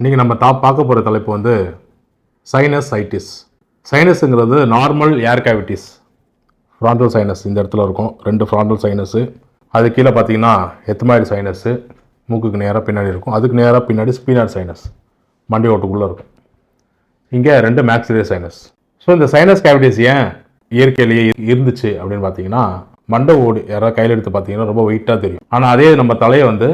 இன்றைக்கி நம்ம தா பார்க்க போகிற தலைப்பு வந்து sinusitis சைனஸுங்கிறது normal air cavities frontal sinus இந்த இடத்துல இருக்கும். ரெண்டு ஃப்ராண்டல் சைனஸு அது கீழே பார்த்தீங்கன்னா எத்தமாய்டு சைனஸு மூக்குக்கு நேராக பின்னாடி இருக்கும். அதுக்கு நேராக பின்னாடி ஸ்பீனார் சைனஸ் மண்டி ஓட்டுக்குள்ளே இருக்கும். இங்கே ரெண்டு மேக்ஸிலே சைனஸ் ஸோ இந்த சைனஸ் கேவிட்டிஸ் ஏன் இயற்கையிலேயே இருந்துச்சு அப்படின்னு பார்த்தீங்கன்னா மண்டை ஓடு யாராவது கையில் எடுத்து பார்த்தீங்கன்னா ரொம்ப வெயிட்டாக தெரியும். ஆனால் அதே நம்ம தலையை வந்து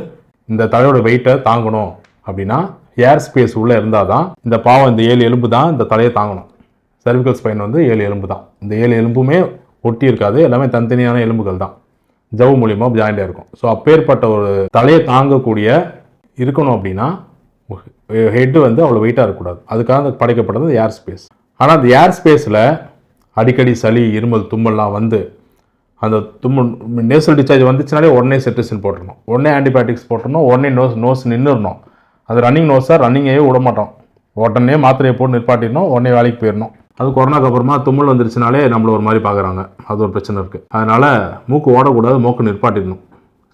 இந்த தலையோட வெயிட்டை தாங்கணும் அப்படின்னா ஏர் ஸ்பேஸ் உள்ளே இருந்தால் தான் இந்த பாவம் இந்த ஏழு எலும்பு தான் இந்த தலையை தாங்கணும். சர்விக்கல் ஸ்பைன் வந்து ஏழு எலும்பு தான். இந்த ஏழு எலும்புமே ஒட்டி இருக்காது எல்லாமே தனித்தனியான எலும்புகள் தான். ஜவு மூலியமாக ஜாயிண்டாக இருக்கும். ஸோ அப்பேற்பட்ட ஒரு தலையை தாங்கக்கூடிய இருக்கணும் அப்படின்னா ஹெட்டு வந்து அவ்வளோ வெயிட்டாக இருக்கக்கூடாது. அதுக்காக அந்த படைக்கப்பட்டது ஏர் ஸ்பேஸ் ஆனால் அந்த ஏர் ஸ்பேஸில் அடிக்கடி சளி இருமல் தும்மல்லாம் வந்து அந்த தும்மல் நேசல் டிஸ்சார்ஜ் வந்துச்சுனாலே உடனே செட்டிசின் போட்டுருணும் உடனே ஆன்டிபயோட்டிக்ஸ் போட்டுருணும் உடனே நோஸ் நோஸ் நின்றுடணும் அது ரன்னிங் நோஸாக ரன்னிங்கையே விட மாட்டோம் உடனே மாத்திரையை போட்டு நிற்பாட்டிடணும் உடனே வேலைக்கு போயிடணும். அது கொரோனாக்கு அப்புறமா தும்மல் வந்துருச்சுனாலே நம்மள ஒரு மாதிரி பார்க்குறாங்க அது ஒரு பிரச்சனை இருக்குது அதனால் மூக்கு ஓடக்கூடாது மூக்கு நிற்பாட்டிடணும்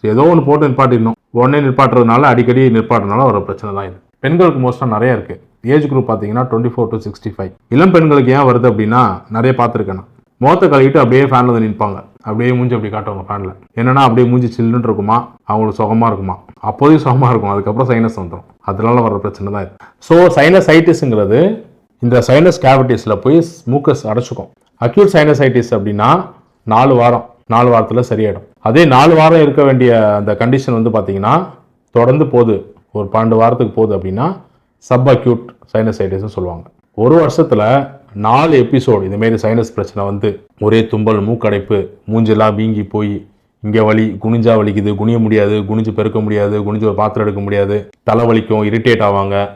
ஏதோ ஒன்று போட்டு நிற்பாட்டிடணும் உடனே நிற்பாட்டுறதுனால அடிக்கடி நிற்பாட்டுறதுனால ஒரு பிரச்சனை தான் இது. பெண்களுக்கு மோஸ்ட்டாக நிறைய இருக்குது ஏஜ் குரூப் பார்த்தீங்கன்னா twenty four to sixty five இளம் பெண்களுக்கு ஏன் வருது அப்படின்னா நிறைய பார்த்துருக்கேன் நான். முகத்தை கழுவிட்டு அப்படியே ஃபேனில் வந்து நிற்பாங்க அப்படியே மூஞ்சி அப்படி காட்டுவாங்க ஃபேனில் என்னென்னா அப்படியே மூஞ்சி சில்லுன்னு இருக்குமா? அவங்களுக்கு சுகமாக இருக்குமா? அப்போதையும் சுகமாக இருக்கும். அதுக்கப்புறம் சைனஸ் வந்துடும் அதனால வர பிரச்சனை தான் இது. ஸோ சைனசைட்டிஸுங்கிறது இந்த சைனஸ் கேவிட்டிஸில் போய் மூக்கஸ் அடைச்சிக்கும். அக்யூட் சைனசைட்டிஸ் அப்படின்னா நாலு வாரம். நாலு வாரத்தில் சரியாயிடும். அதே நாலு வாரம் இருக்க வேண்டிய அந்த கண்டிஷன் வந்து பார்த்தீங்கன்னா தொடர்ந்து போகுது. ஒரு பன்னெண்டு வாரத்துக்கு போகுது அப்படின்னா சப் அக்யூட் சைனசைட்டிஸ்ன்னு சொல்லுவாங்க. ஒரு வருஷத்தில் நாலு எபிசோடு இதுமாரி சைனஸ் பிரச்சனை வந்து ஒரே தும்பல் மூக்கடைப்பு மூஞ்செல்லாம் வீங்கி போய் இங்கே வலி குனிஞ்சா வலிக்குது குனிய முடியாது குனிஞ்சு பெருக்க முடியாது குனிஞ்சு ஒரு பாத்திரம் எடுக்க முடியாது தலை வலிக்கும் இரிட்டேட் ஆவாங்க.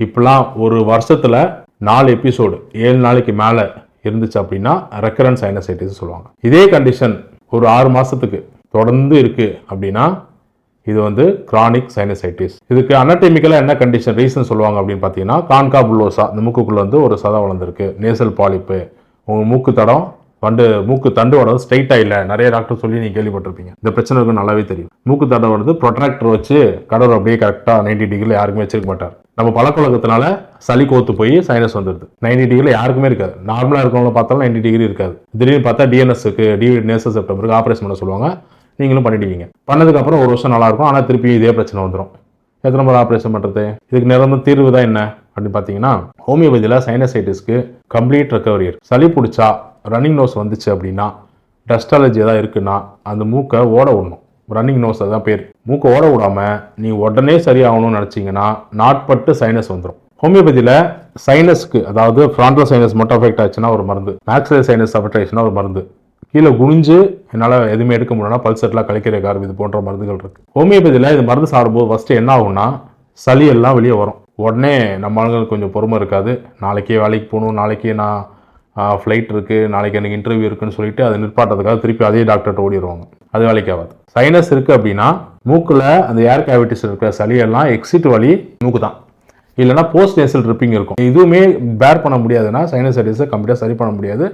இப்படிலாம் ஒரு வருஷத்தில் நாலு எபிசோடு ஏழு நாளைக்கு மேலே இருந்துச்சு அப்படின்னா ரெக்கரன்ட் சைனசைட்டிஸ் சொல்லுவாங்க. இதே கண்டிஷன் ஒரு ஆறு மாதத்துக்கு தொடர்ந்து இருக்குது அப்படின்னா இது வந்து கிரானிக் சைனசைட்டிஸ் இதுக்கு அனடெமிக்கலாக என்ன கண்டிஷன் ரீசன் சொல்லுவாங்க அப்படின்னு பார்த்தீங்கன்னா கான்கா புல்லோசா இந்த மூக்குக்குள்ளே வந்து ஒரு சதம் வளர்ந்துருக்கு. நேசல் பாலிப்பு உங்கள் மூக்கு தடம் வண்டு மூக்கு தண்டோட ஸ்ட்ரைட்டாக இல்லை நிறைய டாக்டர் சொல்லி நீங்கள் கேள்விப்பட்டிருப்பீங்க. இந்த பிரச்சனை இருக்கும் நல்லாவே தெரியும். மூக்கு தடம் வந்து ப்ரொட்ராக்டர் வச்சு கடவுள் அப்படியே கரெக்டாக நைன்டி டிகிரியில் யாருக்குமே வச்சிருக்க மாட்டார். நம்ம பழக்கவழக்கத்தினால சளி கோத்து போய் சைனஸ் வந்துடுது நைன்டி டிகிரியில் யாருக்குமே இருக்காது. நார்மலாக இருக்கவங்கள பார்த்தாலும் நைன்டி டிகிரி இருக்காது. திடீர்னு பார்த்தா டிஎன்எஸ்க்கு டி நேசல் செப்டம்பருக்கு ஆப்ரேஷன் பண்ண சொல்லுவாங்க. நீங்களும் பண்ணிடுவீங்க பண்ணதுக்கப்புறம் ஒரு வருஷம் நல்லாயிருக்கும். ஆனால் திருப்பி இதே பிரச்சனை வந்துடும் எத்தனை முறை ஆப்ரேஷன் பண்ணுறது இதுக்கு நிரந்தர தீர்வு தான் என்ன? அப்படின்னு பார்த்தீங்கன்னா ஹோமியோபதியில் சைனசைட்டிஸ்க்கு கம்ப்ளீட் ரெக்கவரி இருக்கு. சளி பிடிச்சா ரன்னிங் நோஸ் வந்துச்சு அப்படின்னா டஸ்ட் அலர்ஜி ஏதாவது இருக்குன்னா அந்த மூக்கை ஓட விடணும். ரன்னிங் நோஸ் தான் பேர். மூக்கை ஓட விடாமல் நீ உடனே சரியாகணும்னு நினச்சிங்கன்னா நாட்பட்டு சைனஸ் வந்துடும் ஹோமியோபதியில் சைனஸ்க்கு அதாவது ஃப்ராண்டல் சைனஸ் மட்டும் அஃபெக்ட் ஆச்சுன்னா ஒரு மருந்து. மேக்ஸிலர் சைனஸ் அஃபெக்ட் ஆச்சுன்னா ஒரு மருந்து. கீழே குனிஞ்சு என்னால் எதுவுமே எடுக்க முடியலனா பல்செட்லாம் கழிக்கிற காரம் இது போன்ற மருந்துகள் இருக்கு. ஹோமியோபதியில் இது மருந்து சாப்பிடும்போது ஃபஸ்ட்டு என்ன ஆகும்னா சளி எல்லாம் வெளியே வரும். உடனே நம்ம ஆளுங்களுக்கு கொஞ்சம் பொறுமை இருக்காது. நாளைக்கே வேலைக்கு போகணும் நாளைக்கே நான் ஃப்ளைட் இருக்குது நாளைக்கு எனக்கு இன்டர்வியூ இருக்குன்னு சொல்லிட்டு அதை நிற்பாட்டதுக்காக திருப்பி அதே டாக்டர்கிட்ட ஓடிடுவாங்க. அது வேலைக்கு ஆகாது. சைனஸ் இருக்குது அப்படின்னா மூக்கில் அந்த ஏர் கேவிட்டிஸ் இருக்கிற சளியெல்லாம் எக்ஸிட் வழி மூக்கு தான் இல்லைனா போஸ்ட் நேசல் ட்ரிப்பிங் இருக்கும். இதுவுமே பேர் பண்ண முடியாதுன்னா சைனசைட்டிஸை கம்ப்ளீட்டாக சரி பண்ண முடியாது.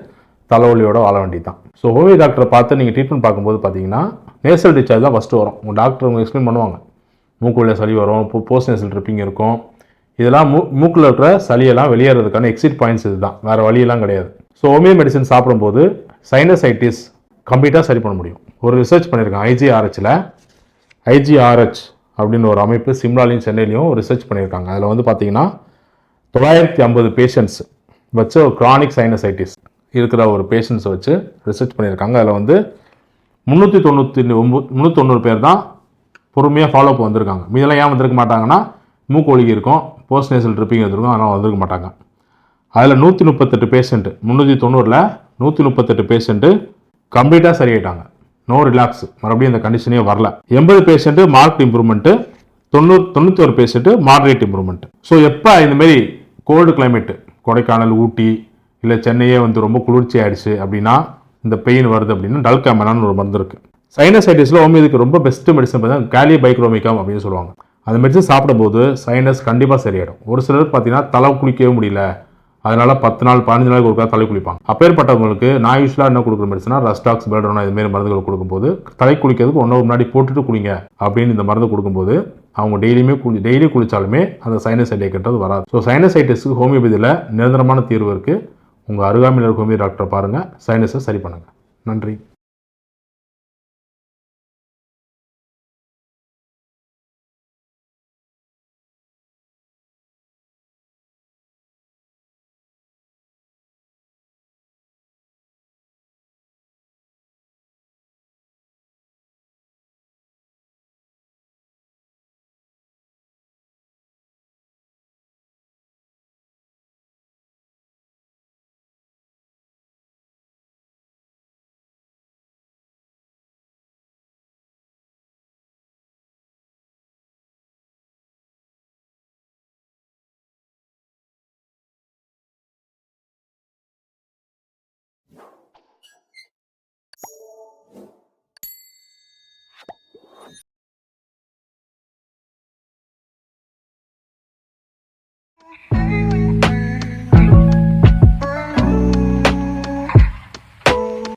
தலைவலியோட வாழ வேண்டியது தான் ஸோ ஹோமியோ டாக்டரை பார்த்து நீங்கள் ட்ரீட்மெண்ட் பார்க்கும்போது பார்த்தீங்கன்னா நேசல் டிஸ்சார்ஜ் தான் ஃபஸ்ட்டு வரும். உங்கள் டாக்டர் உங்களுக்கு எக்ஸ்பிளைன் பண்ணுவாங்க. மூக்குள்ள சளி வரும் போஸ்ட் நேசல் ட்ரிப்பிங் இருக்கும். இதெல்லாம் மூ மூக்கில் இருக்கிற சளியெல்லாம் வெளியேறதுக்கான எக்ஸிட் பாயிண்ட்ஸ் இதுதான். வேறு வழியெல்லாம் கிடையாது. ஸோ ஹோமியோ மெடிசன் சாப்பிடும்போது சைனசைட்டிஸ் கம்ப்ளீட்டாக சரி பண்ண முடியும். ஒரு ரிசர்ச் பண்ணியிருக்காங்க ஐஜிஆர்ஹெச்சில் ஐஜிஆர்ஹெச் அப்படின்னு ஒரு அமைப்பு சிம்லாலையும் சென்னையிலையும் ரிசர்ச் பண்ணியிருக்காங்க. அதில் வந்து பார்த்தீங்கன்னா தொள்ளாயிரத்தி ஐம்பது பேஷண்ட்ஸ் வச்ச ஒரு கிரானிக் சைனசைட்டிஸ் இருக்கிற ஒரு பேஷண்ட்ஸை வச்சு ரிசர்ச் பண்ணியிருக்காங்க. அதில் வந்து முந்நூற்றி தொண்ணூற்றி ஒம்பது முந்நூற்றி தொண்ணூறு பேர் தான் பொறுமையாக ஃபாலோ அப் வந்திருக்காங்க. மீதெல்லாம் ஏன் வந்திருக்க மாட்டாங்கன்னா மூக்கு ஒழுகி இருக்கும் போஸ்ட் நேசல் ட்ரிப்பிங் வந்திருக்கும் அதனால் வந்திருக்க மாட்டாங்க. அதில் நூற்றி முப்பத்தெட்டு பேஷண்ட்டு முந்நூற்றி தொண்ணூறில் நூற்றி முப்பத்தெட்டு பேஷண்ட்டு கம்ப்ளீட்டாக சரியாயிட்டாங்க. நோ ரிலாக்ஸ் மறுபடியும் இந்த கண்டிஷனே வரல. எண்பது பேஷண்ட்டு மார்க் இம்ப்ரூவ்மெண்ட்டு தொண்ணூறு தொண்ணூற்றி ஒரு பேஷண்ட்டு மாடரேட் இம்ப்ரூவ்மெண்ட் ஸோ எப்போ இந்தமாரி கோல்டு கிளைமேட்டு கொடைக்கானல் ஊட்டி இல்லை சென்னையே வந்து ரொம்ப குளிர்ச்சி ஆயிடுச்சு அப்படின்னா இந்த பெயின் வருது அப்படின்னா டல்காமனான்னு ஒரு மருந்து இருக்குது சைனசைட்டிஸில் ஹோமியோதுக்கு ரொம்ப பெஸ்ட் மெடிசன் பார்த்தீங்கன்னா கேலி பைக்ரோமிகம் அப்படின்னு சொல்லுவாங்க. அந்த மெடிசன் சாப்பிடும்போது சைனஸ் கண்டிப்பாக சரியாயிடும். ஒரு சிலருக்கு பார்த்தீங்கன்னா தலை குளிக்கவே முடியல. அதனால் பத்து நாள் பதினஞ்சு நாளைக்கு ஒருக்கா தலை குளிப்பாங்க. அப்பேற்பட்டவங்களுக்கு நான் யூஸ்வலாக என்ன கொடுக்குற மெடிசனா ரஸ்டாக்ஸ் பெல்டோனா இதுமாரி மருந்துகள் கொடுக்கும்போது தலை குளிக்கிறதுக்கு ஒன்று முன்னாடி போட்டுட்டு குளிங்க அப்படின்னு இந்த மருந்து கொடுக்கும்போது அவங்க டெய்லியுமே குளி டெய்லி குளித்தாலுமே அந்த சைனசைட்டிக்கிறது வராது. ஸோ சைனசைட்டிஸ்க்கு ஹோமியோபதியில் நிரந்தரமான தீர்வு இருக்குது உங்கள் அருகாமையில் இருக்க டாக்டரை பாருங்கள் சைனஸை சரி பண்ணுங்கள் நன்றி. Bye.